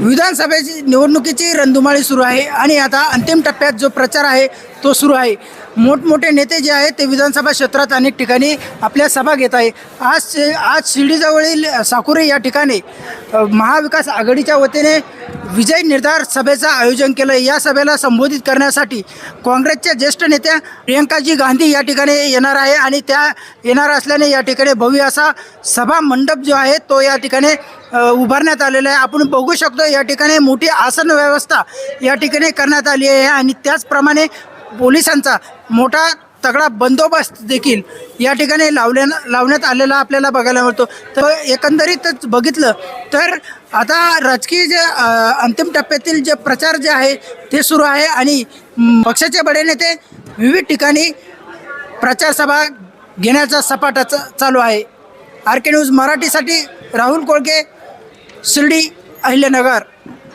विधानसभेची निवडणुकीची रणधुमाळी सुरू आहे आणि आता अंतिम टप्प्यात जो प्रचार आहे तो सुरू आहे. मोठमोठे नेते जे आहेत ते विधानसभा क्षेत्रात अनेक ठिकाणी आपल्या सभा घेत आहे. आज शे- आज शिर्डीजवळील साकुरे या ठिकाणी महाविकास आघाडीच्या वतीने विजय निर्धार सभेचं आयोजन केलं. आहे या सभेला संबोधित करण्यासाठी काँग्रेसच्या ज्येष्ठ नेत्या प्रियंकाजी गांधी या ठिकाणी येणार आहे आणि त्या येणार असल्याने या ठिकाणी भव्य असा सभा मंडप जो आहे तो या ठिकाणी उभारण्यात आलेला आहे. आपण बघू शकतो या ठिकाणी मोठी आसन व्यवस्था या ठिकाणी करण्यात आली आहे आणि त्याचप्रमाणे पोलिसांचा मोठा तगडा बंदोबस्त देखील या ठिकाणी लावल्या लावण्यात आलेला आपल्याला बघायला मिळतो. तर एकंदरीतच बघितलं तर आता राजकीय जे अंतिम टप्प्यातील जे प्रचार जे आहे ते सुरू आहे आणि पक्षाचे बडे नेते विविध ठिकाणी प्रचार सभा घेण्याचा सपाटा चालू आहे. आर के न्यूज मराठीसाठी राहुल कोळके शिर्डी अहिल्यानगर.